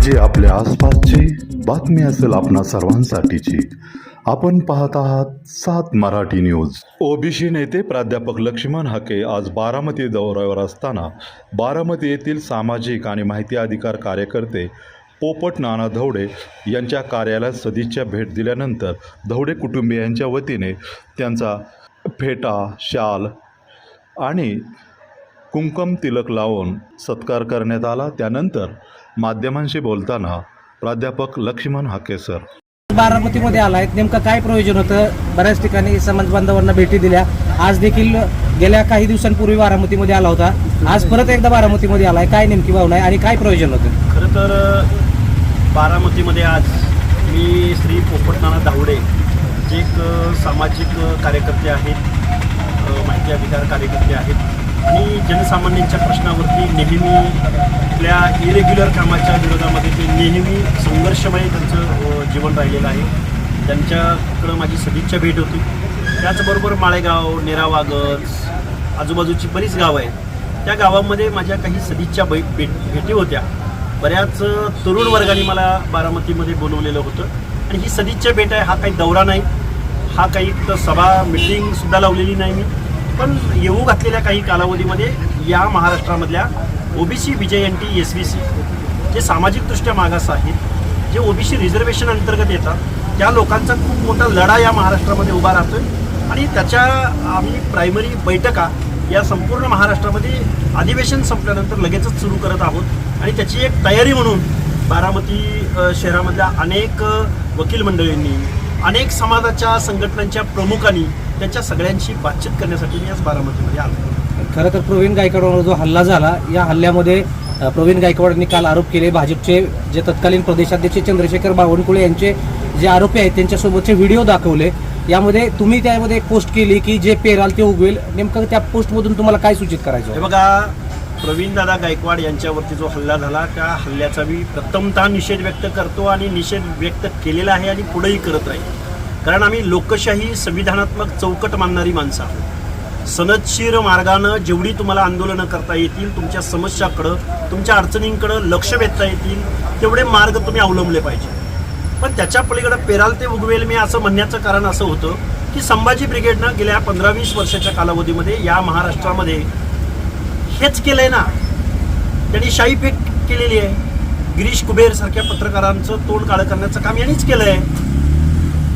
म्हणजे आपल्या आसपासची बातमी असेल आपणा सर्वांसाठीची. आपण पाहत आहात सात मराठी न्यूज. ओबीसी नेते प्राध्यापक लक्ष्मण हाके आज बारामती दौऱ्यावर असताना बारामती येथील सामाजिक आणि माहिती अधिकार कार्यकर्ते पोपट नाना धवडे यांच्या कार्यालयात सदिच्छा भेट दिल्यानंतर धवडे कुटुंबियांच्या वतीने त्यांचा फेटा शाल आणि कुंकम तिलक लावून सत्कार करण्यात आला. त्यानंतर माध्यमांशी बोलताना प्राध्यापक लक्ष्मण हाके सर. बारामतीमध्ये आलाय नेमकं काय प्रयोजन होतं? बऱ्याच ठिकाणी समाज बांधवांना भेटी दिल्या. आज देखील गेल्या काही दिवसांपूर्वी बारामतीमध्ये आला होता. आज परत एकदा बारामतीमध्ये आलाय. काय नेमकी भावना आहे आणि काय प्रयोजन होतं? खरं तर बारामतीमध्ये आज मी श्री पोपटनाना धावडे जे एक सामाजिक कार्यकर्ते आहेत माहिती अधिकार कार्यकर्ते आहेत आणि जनसामान्यांच्या प्रश्नावरती नेहमी आपल्या इरेग्युलर कामाच्या विरोधामध्ये ते नेहमी संघर्षमय त्यांचं जीवन राहिलेलं आहे. त्यांच्याकडं माझी सदिच्छा भेट होती. त्याचबरोबर माळेगाव नेरावागज आजूबाजूची बरीच गावं आहेत. त्या गावामध्ये माझ्या काही सदिच्छा बै भेट भेटी होत्या. बऱ्याच तरुण वर्गाने मला बारामतीमध्ये बोलवलेलं होतं. आणि ही सदिच्छा भेट आहे हा काही दौरा नाही. हा काही सभा मिटिंगसुद्धा लावलेली नाही मी. पण येऊ घातलेल्या काही कालावधीमध्ये या महाराष्ट्रामधल्या OBC T S B C जे सामाजिकदृष्ट्या मागास आहेत जे ओबीसी रिझर्वेशन अंतर्गत येतात त्या लोकांचा खूप मोठा लढा या महाराष्ट्रामध्ये उभा राहतोय. आणि त्याच्या आम्ही प्रायमरी बैठका या संपूर्ण महाराष्ट्रामध्ये अधिवेशन संपल्यानंतर लगेचच सुरू करत आहोत. आणि त्याची एक तयारी म्हणून बारामती शहरामधल्या अनेक वकील मंडळींनी अनेक समाजाच्या संघटनांच्या प्रमुखांनी त्यांच्या सगळ्यांशी बातचीत करण्यासाठी मी आज बारामतीमध्ये आलो. खरं तर प्रवीण गायकवाडवर जो हल्ला झाला या हल्ल्यामध्ये प्रवीण गायकवाडांनी काल आरोप केले. भाजपचे जे तत्कालीन प्रदेशाध्यक्ष चंद्रशेखर बावनकुळे यांचे जे आरोपी आहेत त्यांच्यासोबतचे व्हिडिओ दाखवले. यामध्ये तुम्ही त्यामध्ये एक पोस्ट केली की जे पेराल ते उगवेल. नेमकं त्या पोस्टमधून तुम्हाला काय सूचित करायचं? बघा प्रवीणदादा गायकवाड यांच्यावरती जो हल्ला झाला त्या हल्ल्याचा मी प्रथमतः निषेध व्यक्त करतो आणि निषेध व्यक्त केलेला आहे आणि पुढेही करत राहील. कारण आम्ही लोकशाही संविधानात्मक चौकट मानणारी माणसं आहोत. सनदशीर मार्गानं जेवढी तुम्हाला आंदोलनं करता येतील तुमच्या समस्याकडं तुमच्या अडचणींकडं लक्ष वेधता येतील तेवढे मार्ग तुम्ही अवलंबले पाहिजे. पण त्याच्या पलीकडं पेराल ते उगवेल मी असं म्हणण्याचं कारण असं होतं की संभाजी ब्रिगेडनं गेल्या पंधरा वीस वर्षाच्या कालावधीमध्ये या महाराष्ट्रामध्ये हेच केलंय ना. त्यांनी शाही फेक केलेली आहे. गिरीश कुबेर सारख्या पत्रकारांचं तोंड काळं करण्याचं काम यांनीच केलंय.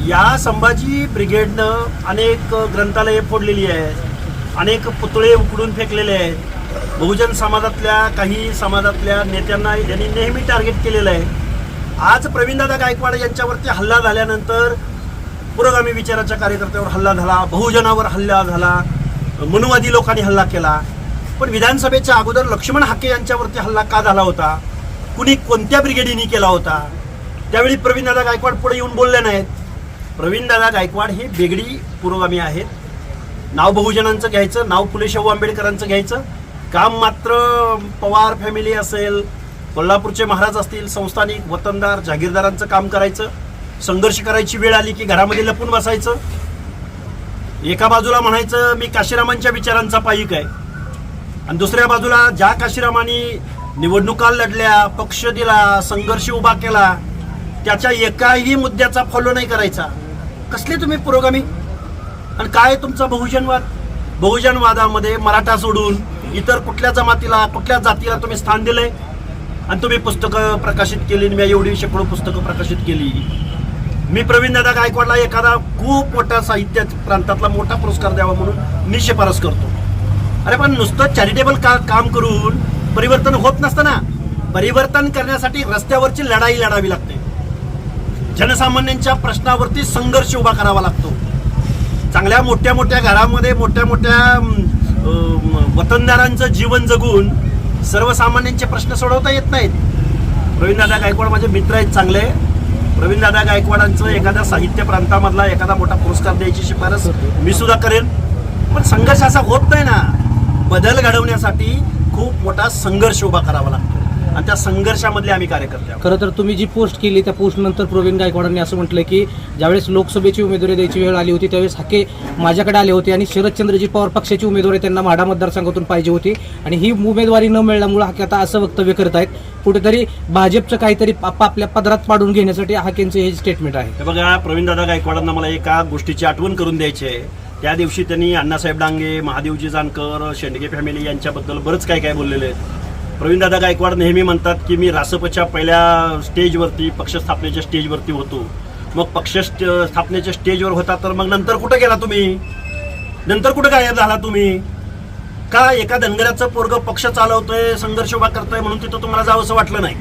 या संभाजी ब्रिगेडनं अनेक ग्रंथालये फोडलेली आहेत. अनेक पुतळे उकडून फेकलेले आहेत. बहुजन समाजातल्या काही समाजातल्या नेत्यांना यांनी नेहमी टार्गेट केलेलं आहे. आज प्रवीणदादा गायकवाड यांच्यावरती हल्ला झाल्यानंतर पुरोगामी विचाराच्या कार्यकर्त्यावर हल्ला झाला बहुजनावर हल्ला झाला मनुवादी लोकांनी हल्ला केला. पण विधानसभेच्या अगोदर लक्ष्मण हाके यांच्यावरती हल्ला का झाला होता? कुणी कोणत्या ब्रिगेडीने केला होता? त्यावेळी प्रवीणदादा गायकवाड पुढे येऊन बोलले नाहीत. प्रवीणदादा गायकवाड हे बेगडी पुरोगामी आहेत. नाव बहुजनांचं घ्यायचं नाव फुले शाहू आंबेडकरांचं घ्यायचं. काम मात्र पवार फॅमिली असेल कोल्हापूरचे महाराज असतील संस्थानिक वतनदार जागीरदारांचं काम करायचं. संघर्ष करायची वेळ आली की घरामध्ये लपून बसायचं. एका बाजूला म्हणायचं मी काशीरामांच्या विचारांचा पायिक आहे आणि दुसऱ्या बाजूला ज्या काशीरामांनी निवडणुका लढल्या पक्ष दिला संघर्ष उभा केला त्याच्या एकाही मुद्द्याचा फॉलो नाही करायचा. कसले तुम्ही पुरोगामी? आणि काय तुमचा बहुजनवाद? बहुजनवादामध्ये मराठा सोडून इतर कुठल्या जमातीला कुठल्या जातीला तुम्ही स्थान दिलंय? आणि तुम्ही पुस्तकं प्रकाशित केली आणि मी एवढी शेकडो पुस्तकं प्रकाशित केली. मी प्रवीण दादा गायकवाडला एखादा खूप मोठा साहित्य प्रांतातला मोठा पुरस्कार द्यावा म्हणून मी शिफारस करतो. अरे पण नुसतं चॅरिटेबल का काम करून परिवर्तन होत नसतं ना. परिवर्तन करण्यासाठी रस्त्यावरची लढाई लढावी लागते. जनसामान्यांच्या प्रश्नावरती संघर्ष उभा करावा लागतो. चांगल्या मोठ्या मोठ्या घरामध्ये मोठ्या मोठ्या वतनदारांचं जीवन जगून सर्वसामान्यांचे प्रश्न सोडवता येत नाहीत. प्रवीणदादा गायकवाड माझे मित्र आहेत चांगले. प्रवीणदादा गायकवाडांचं एखाद्या साहित्य प्रांतामधला एखादा मोठा पुरस्कार द्यायची शिफारस मी सुद्धा करेन. पण संघर्ष असा होत नाही ना. बदल घडवण्यासाठी खूप मोठा संघर्ष उभा करावा लागतो. आणि त्या संघर्षामधले आम्ही कार्यकर्ते आहोत. खरं तर तुम्ही जी पोस्ट केली त्या पोस्ट नंतर प्रवीण गायकवाडांनी असं म्हटलं की ज्यावेळेस लोकसभेची उमेदवारी द्यायची वेळ आली होती त्यावेळेस हाके माझ्याकडे आले होते आणि शरदचंद्रजी पवार पक्षाची उमेदवारी त्यांना माढा मतदारसंघातून पाहिजे होती. आणि ही उमेदवारी न मिळाल्यामुळे हाके आता असं वक्तव्य करत आहेत. कुठेतरी भाजपचं काहीतरी आपापल्या पदरात पाडून घेण्यासाठी हाकेंचं हे स्टेटमेंट आहे. बघा प्रवीणदादा गायकवाडांना मला एका गोष्टीची आठवण करून द्यायची आहे. त्या दिवशी त्यांनी अण्णासाहेब डांगे महादेवजी जानकर शेंडगे फॅमिली यांच्याबद्दल बरंच काय काय बोललेले आहेत. प्रवीणदादा गायकवाड नेहमी म्हणतात की मी रासपच्या पहिल्या स्टेजवरती पक्ष स्थापनेच्या स्टेजवरती होतो. मग पक्ष स्थापनेच्या स्टेजवर होता तर मग नंतर कुठं गेला तुम्ही? नंतर कुठं गायब झाला तुम्ही? का एका धनगराचं पोरग पक्ष चालवतोय संघर्ष उभा करतोय म्हणून तिथं तुम्हाला जावंसं वाटलं नाही?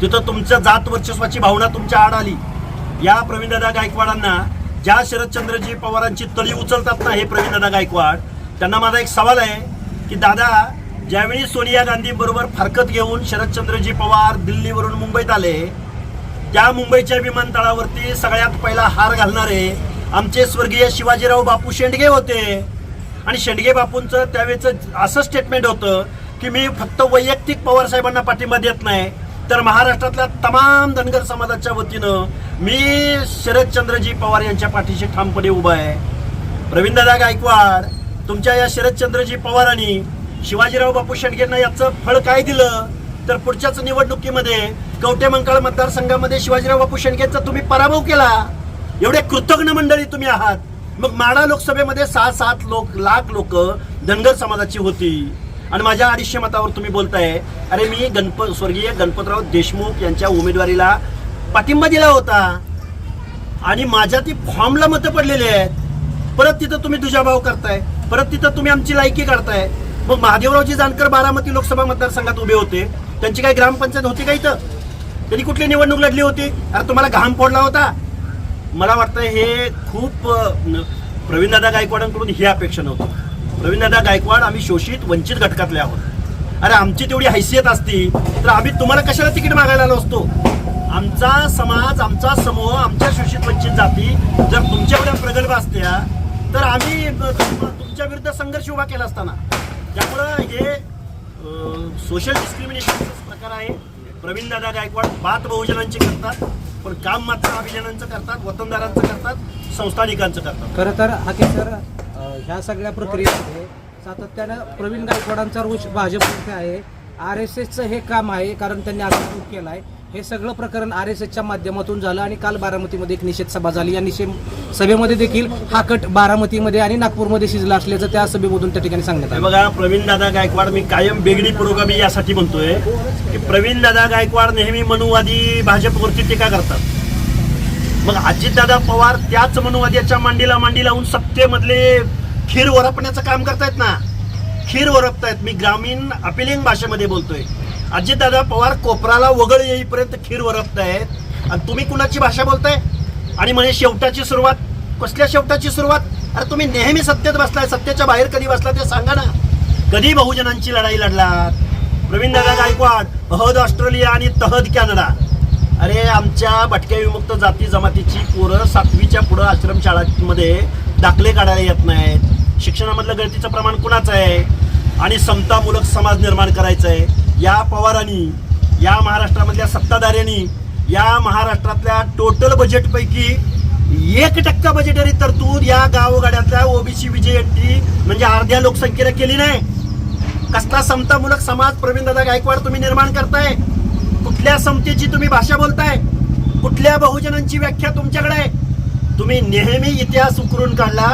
तिथं तुमच्या जात वर्चस्वाची भावना तुमच्या आड आली. या प्रवीणदादा गायकवाडांना ज्या शरदचंद्रजी पवारांची तळी उचलतात ना हे प्रवीणदादा गायकवाड त्यांना माझा एक सवाल आहे की दादा ज्यावेळी सोनिया गांधी बरोबर फारकत घेऊन शरदचंद्रजी पवार दिल्लीवरून मुंबईत आले त्या मुंबईच्या विमानतळावरती सगळ्यात पहिला हार घालणारे आमचे स्वर्गीय शिवाजीराव बापू शेंडगे होते. आणि शेंडगे बापूंचं त्यावेळेचं असं स्टेटमेंट होतं की मी फक्त वैयक्तिक पवार साहेबांना पाठिंबा देत नाही तर महाराष्ट्रातल्या तमाम धनगर समाजाच्या वतीनं मी शरदचंद्रजी पवार यांच्या पाठीशी ठामपणे उभा आहे. रवींद्रदा गायकवाड तुमच्या या शरदचंद्रजी पवारांनी शिवाजीराव बापू शेडगेंना याचं फळ काय दिलं? तर पुढच्याच निवडणुकीमध्ये कवटे मंकाळ मतदारसंघामध्ये शिवाजीराव बापू शेंडगेंचा तुम्ही पराभव केला. एवढे कृतज्ञ मंडळी तुम्ही आहात. मग माडा लोकसभेमध्ये सहा सात लोक लाख लोक धनगर समाजाची होती. आणि माझ्या अडीचशे मतावर तुम्ही बोलताय. अरे मी गणपत स्वर्गीय गणपतराव देशमुख यांच्या उमेदवारीला पाठिंबा दिला होता. आणि माझ्या ती फॉर्मला मतं पडलेली आहेत. परत तिथं तुम्ही दुजाभाव करताय. परत तिथं तुम्ही आमची लायकी काढताय. मग महादेवरावजी जानकर बारामती लोकसभा मतदारसंघात उभे होते. त्यांची काही ग्रामपंचायत होती का इथं? त्यांनी कुठली निवडणूक लढली होती? अरे तुम्हाला घाम फोडला होता? मला वाटतं हे खूप प्रवीण प्रवीणदादा गायकवाडांकडून ही अपेक्षा नव्हती. प्रवीणदादा गायकवाड आम्ही शोषित वंचित घटकातले आहोत. अरे आमची तेवढी हैसियत असती तर आम्ही तुम्हाला कशाला तिकीट मागायला आलो असतो? आमचा समाज आमचा समूह आमच्या शोषित वंचित जाती जर तुमच्या एवढ्या प्रगल्भ असत्या तर आम्ही तुम- तुमच्या विरुद्ध संघर्ष उभा केला असताना. त्यामुळं हे सोशल डिस्क्रिमिनेशनचा प्रकार आहे. प्रवीणदादा गायकवाड बात बहुजनांची करतात पण काम मात्र अभिजनांचं करतात वतनदारांचं करतात संस्थानिकांचं करतात. खरं तर हाके सर ह्या सगळ्या प्रक्रियेमध्ये सातत्यानं प्रवीण गायकवाडांचा रोष भाजपमध्ये आहे. आर एस एसचं हे काम आहे कारण त्यांनी आरोप केला आहे हे सगळं प्रकरण आर एस एसच्या माध्यमातून झालं आणि काल बारामतीमध्ये एक निषेध सभा झाली. या निषेध सभेमध्ये देखील हा कट बारामतीमध्ये आणि नागपूरमध्ये शिजला असल्याचं त्या सभेमधून त्या ठिकाणी सांगण्यात आलं. बघा प्रवीण दादा गायकवाड मी कायम बेगडी पुरोगामी यासाठी म्हणतोय की प्रवीण दादा गायकवाड नेहमी मनुवादी भाजपवरती टीका करतात. मग अजितदादा पवार त्याच मनुवाद्याच्या मांडीला मांडी लावून सत्तेमधले खीर वरपण्याचं काम करतायत ना? खीर वरपतायत. मी ग्रामीण अपिलिंग भाषेमध्ये बोलतोय. अजितदादा पवार कोपराला वगळ येईपर्यंत खीर वरपतायत. आणि तुम्ही कुणाची भाषा बोलताय? आणि म्हणजे शेवटाची सुरुवात. कसल्या शेवटाची सुरुवात? अरे तुम्ही नेहमी सत्तेत बसलाय. सत्तेच्या बाहेर कधी बसला ते सांगा ना. कधी बहुजनांची लढाई लढलात? प्रवीणदादा गायकवाड अहद ऑस्ट्रेलिया आणि तहद कॅनडा. अरे आमच्या भटक्या विमुक्त जाती जमातीची पोरं सातवीच्या पुढं आश्रम शाळांमध्ये दाखले काढायला येत नाहीत. शिक्षणामधलं गळतीचं प्रमाण कुणाचं आहे? आणि समतामूलक समाज निर्माण करायचं आहे. या पवारांनी या महाराष्ट्रामधल्या सत्ताधाऱ्यांनी या महाराष्ट्रातल्या टोटल बजेटपैकी एक टक्का बजेटरी तरतूद या गावगाड्यातल्या ओबीसी विजयंती म्हणजे अर्ध्या लोकसंख्येला केली नाही. कसला समतामूलक समाज प्रवीणदादा गायकवाड तुम्ही निर्माण करताय? कुठल्या समतेची तुम्ही भाषा बोलताय? कुठल्या बहुजनांची व्याख्या तुमच्याकडे आहे? तुम्ही नेहमी इतिहास उकरून काढला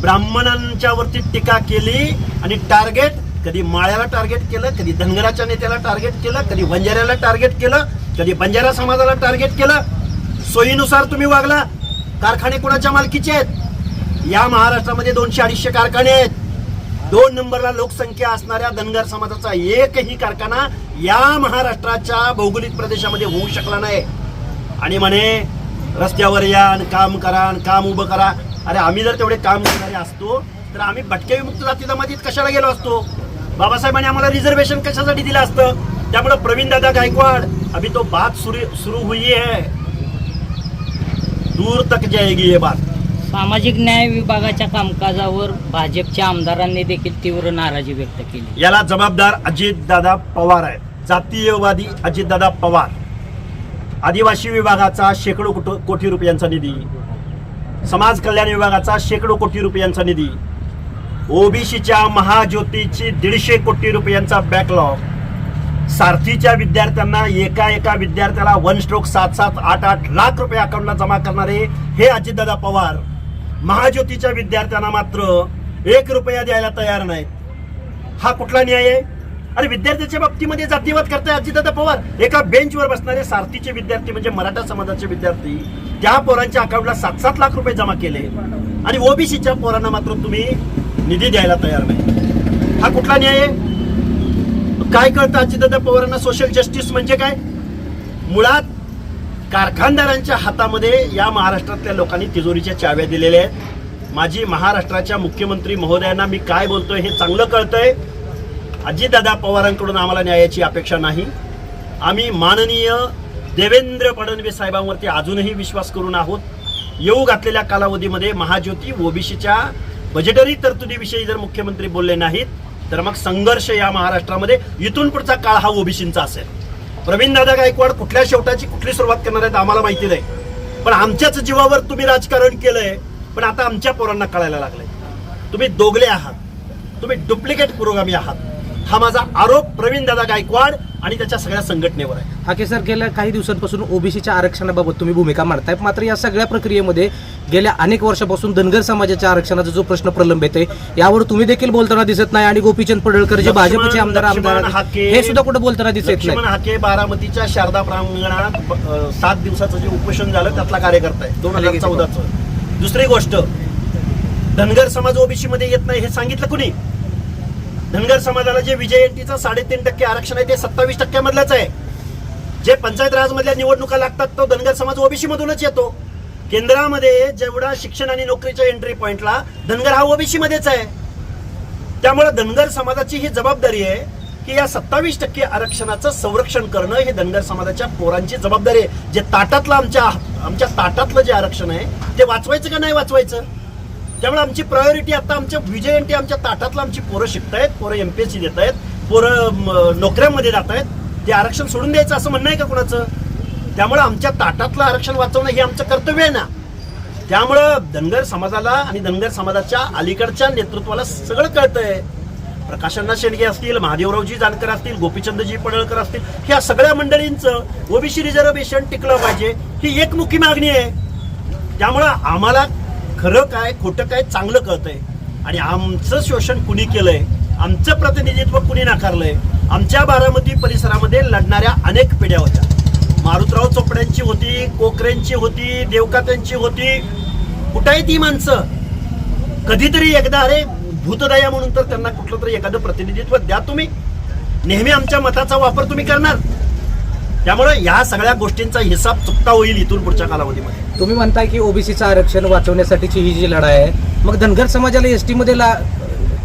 ब्राह्मणांच्या वरती टीका केली आणि टार्गेट कधी माळ्याला टार्गेट केलं कधी धनगराच्या नेत्याला टार्गेट केलं कधी बंजाऱ्याला टार्गेट केलं कधी बंजारा समाजाला टार्गेट केलं. सोयीनुसार तुम्ही वागला. कारखाने कोणाच्या मालकीचे आहेत? या महाराष्ट्रामध्ये दोनशे अडीचशे कारखाने आहेत. दोन नंबरला लोकसंख्या असणाऱ्या धनगर समाजाचा एकही कारखाना या महाराष्ट्राच्या भौगोलिक प्रदेशामध्ये होऊ शकला नाही. आणि म्हणे रस्त्यावर या काम करा आणि काम उभं करा. अरे आम्ही जर तेवढे काम करणारे असतो तर आम्ही भटके विमुक्त जाती जमातीत कशाला गेलो असतो? बाबासाहेबांनी आम्हाला रिझर्वेशन कशासाठी दिलं असतं? त्यामुळे प्रवीण दादा गायकवाड अभी तो बात सुरू सुरू हुई है. दूर तक जाएगी ये बात. सामाजिक न्याय विभागाच्या कामकाजावर भाजपच्या आमदारांनी देखील तीव्र नाराजी व्यक्त केली. याला जबाबदार अजित दादा पवार आहेत. जातीयवादी अजितदादा पवार. आदिवासी विभागाचा शेकडो कोटी रुपयांचा निधी. समाज कल्याण विभागाचा शेकडो कोटी रुपयांचा निधी. ओबीसीच्या महाज्योतीची दीडशे कोटी रुपयांचा बॅकलॉग सारथीच्या विद्यार्थ्यांना एका एका विद्यार्थ्याला वन स्ट्रोक सात सात आठ आठ लाख रुपये अकाउंटला जमा करणारे हे अजितदादा पवार. महाज्योतीच्या विद्यार्थ्यांना मात्र एक रुपया द्यायला तयार नाहीत. हा कुठला न्याय आहे? अरे विद्यार्थ्याच्या बाबतीमध्ये जातीवाद करताय अजितदादा पवार. एका बेंचवर बसणारे सारथीचे विद्यार्थी म्हणजे मराठा समाजाचे विद्यार्थी त्या पोरांच्या अकाउंटला सात सात लाख रुपये जमा केले. आणि ओबीसीच्या पोरांना मात्र तुम्ही निधी द्यायला तयार नाही. हा कुठला न्याय आहे? काय कळतं अजितदादा पवारांना? सोशल जस्टिस म्हणजे काय? मुळात कारखानदारांच्या हातामध्ये या महाराष्ट्रातल्या लोकांनी तिजोरीच्या चाव्या दिलेल्या आहेत. माझी महाराष्ट्राच्या मुख्यमंत्री महोदयांना मी काय बोलतोय हे चांगलं कळतंय. अजितदादा पवारांकडून आम्हाला न्यायाची अपेक्षा नाही. आम्ही माननीय देवेंद्र फडणवीस साहेबांवरती अजूनही विश्वास करून आहोत. येऊ घातलेल्या कालावधीमध्ये महाज्योती ओबीसीच्या बजेटरी तरतुदीविषयी जर मुख्यमंत्री बोलले नाहीत तर मग संघर्ष या महाराष्ट्रामध्ये इथून पुढचा काळ हा ओबीसींचा असेल. प्रवीण दादा गायकवाड कुठल्या शेवटाची कुठली सुरुवात करणार आहेत आम्हाला माहिती नाही. पण आमच्याच जीवावर तुम्ही राजकारण केलंय पण आता आमच्या पोरांना कळायला लागलंय. तुम्ही दोगले आहात. तुम्ही डुप्लिकेट पुरोगामी आहात. हा माझा आरोप प्रवीण दादा गायकवाड आणि त्याच्या सगळ्या संघटनेवर आहे. हाके सर गेल्या काही दिवसांपासून ओबीसीच्या आरक्षणाबाबत तुम्ही भूमिका मांडताय मात्र या सगळ्या प्रक्रियेमध्ये गेल्या अनेक वर्षापासून धनगर समाजाच्या आरक्षणाचा जो प्रश्न प्रलंबित आहे यावर तुम्ही देखील बोलताना दिसत नाही आणि गोपीचंद पडळकर जे भाजपचे आमदार आमदार हे सुद्धा कुठे बोलताना दिसत नाही. हाके बारामतीच्या शारदा प्रांगणात सात दिवसाचं जे उपोषण झालं त्यातला कार्यकर्ता आहे. दोन हजार चौदाचं. दुसरी गोष्ट धनगर समाज ओबीसी मध्ये येत नाही हे सांगितलं कुणी? धनगर समाजाला जे विजयंतीचं साडेतीन टक्के आरक्षण आहे ते सत्तावीस टक्क्यामधलंच आहे. जे पंचायत राजमधल्या निवडणुका लागतात तो धनगर समाज ओबीसी मधूनच येतो. केंद्रामध्ये जेवढा शिक्षण आणि नोकरीच्या एंट्री पॉइंटला धनगर हा ओबीसी मध्येच आहे. त्यामुळे धनगर समाजाची ही जबाबदारी आहे की या सत्तावीस टक्के आरक्षणाचं संरक्षण करणं हे धनगर समाजाच्या पोरांची जबाबदारी आहे. जे ताटातलं आमच्या आमच्या ताटातलं जे आरक्षण आहे ते वाचवायचं का नाही वाचवायचं? त्यामुळे आमची प्रायोरिटी आता आमच्या विजयंती आमच्या ताटातलं आमची पोरं शिकतायत पोरं एम पी एस सी देत आहेत पोरं नोकऱ्यांमध्ये जात आहेत ते आरक्षण सोडून द्यायचं असं म्हणणं आहे का कुणाचं? त्यामुळे आमच्या ताटातलं आरक्षण वाचवणं हे आमचं कर्तव्य आहे ना. त्यामुळं धनगर समाजाला आणि धनगर समाजाच्या अलीकडच्या नेतृत्वाला सगळं कळतंय. प्रकाशांना शेंडगे असतील महादेवरावजी जानकर असतील गोपीचंदजी पडळकर असतील ह्या सगळ्या मंडळींचं ओबीसी रिझर्वेशन टिकलं पाहिजे. ही एकमुखी मागणी आहे. त्यामुळं आम्हाला खरं काय खोटं काय चांगलं कळतंय. आणि आमचं शोषण कुणी केलंय आमचं प्रतिनिधित्व कुणी नाकारलंय आमच्या बारामती परिसरामध्ये लढणाऱ्या अनेक पिढ्या होत्या. मारुतराव चोपड्यांची होती कोकरेंची होती देवकात्यांची होती कुठं आहे ती माणसं. कधीतरी एकदा अरे भूतदया म्हणून तर त्यांना कुठलं तरी एखादं प्रतिनिधित्व द्या तुम्ही. नेहमी आमच्या मताचा वापर तुम्ही करणार. त्यामुळे या सगळ्या गोष्टींचा हिसाब चुकता होईल इथून पुढच्या कालावधीमध्ये. तुम्ही म्हणताय की ओबीसीचं आरक्षण वाचवण्यासाठीची ही जी लढाई आहे मग धनगर समाजाला एसटी मध्ये ला-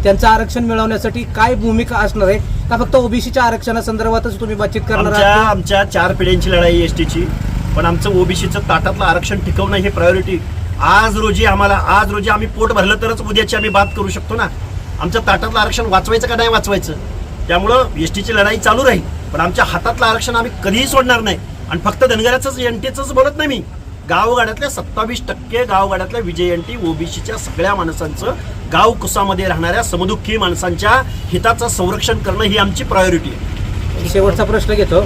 त्यांचं आरक्षण मिळवण्यासाठी काय भूमिका असणार आहे? का फक्त ओबीसीच्या आरक्षणासंदर्भातच तुम्ही बातचीत करणार आमच्या आहात? आमच्या चार पिढ्यांची लढाई एसटीची. पण आमचं ओबीसीचं ताटातलं आरक्षण टिकवणं हे प्रायोरिटी आज रोजी आम्हाला आज रोजी आम्ही पोट भरलं तरच उद्याची आम्ही बात करू शकतो ना. आमच्या ताटातलं आरक्षण वाचवायचं का नाही वाचवायचं? त्यामुळं एसटीची लढाई चालू राहील. पण आमच्या हातातलं आरक्षण आम्ही कधीही सोडणार नाही. आणि फक्त धनगराचंच एनटीचंच बोलत नाही मी. गावगाड्यातल्या सत्तावीस टक्के गावगाड्यातल्या विजय एनटी ओबीसीच्या सगळ्या माणसांचं गाव कुसामध्ये राहणाऱ्या समदुःखी माणसांच्या हिताचं संरक्षण करणं ही आमची प्रायोरिटी आहे. शेवटचा प्रश्न घेतो.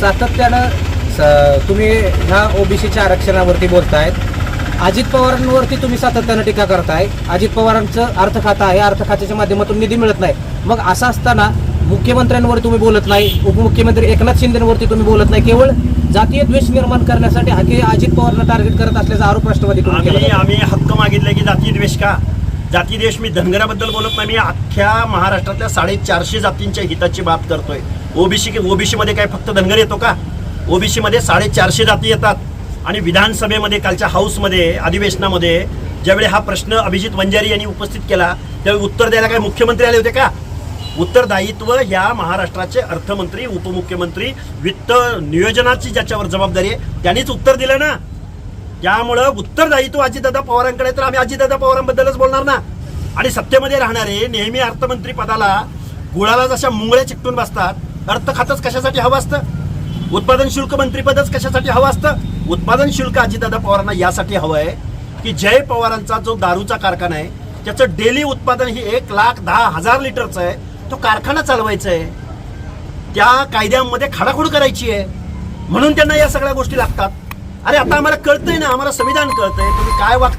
सातत्यानं स- तुम्ही ह्या ओबीसीच्या आरक्षणावरती बोलतायत अजित पवारांवरती तुम्ही सातत्यानं टीका करताय. अजित पवारांचं अर्थ खातं आहे. अर्थ खात्याच्या माध्यमातून निधी मिळत नाही. मग असं असताना मुख्यमंत्र्यांवर तुम्ही बोलत नाही उपमुख्यमंत्री एकनाथ शिंदेवरती तुम्ही बोलत नाही केवळ जातीय द्वेष निर्माण करण्यासाठी हाके अजित पवारला टार्गेट करत असल्याचा आरोप राष्ट्रवादीकडून केला आम्ही. आम्ही हक्क मागितले की जाती द्वेष का? जाती द्वेष मी धनगराबद्दल बोलत नाही मी अख्ख्या महाराष्ट्रातल्या साडेचारशे जातींच्या हिताची बात करतोय. ओबीसी ओबीसी मध्ये काय फक्त धनगर येतो का? ओबीसी मध्ये साडेचारशे जाती येतात आणि विधानसभेमध्ये कालच्या हाऊसमध्ये अधिवेशनामध्ये ज्यावेळी हा प्रश्न अभिजित वंजारी यांनी उपस्थित केला त्यावेळी उत्तर द्यायला काय मुख्यमंत्री आले होते का? उत्तरदायित्व ह्या महाराष्ट्राचे अर्थमंत्री उपमुख्यमंत्री वित्त नियोजनाची ज्याच्यावर जबाबदारी आहे त्यांनीच उत्तर दिलं ना. त्यामुळं उत्तरदायित्व अजितदादा पवारांकडे तर आम्ही अजितदादा पवारांबद्दलच बोलणार ना. आणि सत्तेमध्ये राहणारे नेहमी अर्थमंत्री पदाला गुळाला जशा मुंगळ्या चिकटून बसतात अर्थ खातच कशासाठी हवं असतं? उत्पादन शुल्क मंत्रीपदच कशासाठी हवं असतं? उत्पादन शुल्क अजितदादा पवारांना यासाठी हवं आहे की जय पवारांचा जो दारूचा कारखाना आहे त्याचं डेली उत्पादन ही एक लाख दहा हजार लिटरचं आहे. तो कारखाना चालवायचा आहे त्या कायद्यामध्ये खाडाखोड करायची आहे म्हणून त्यांना या सगळ्या गोष्टी लागतात. अरे आता आम्हाला कळतंय ना आम्हाला संविधान कळतंय. तुम्ही काय वाग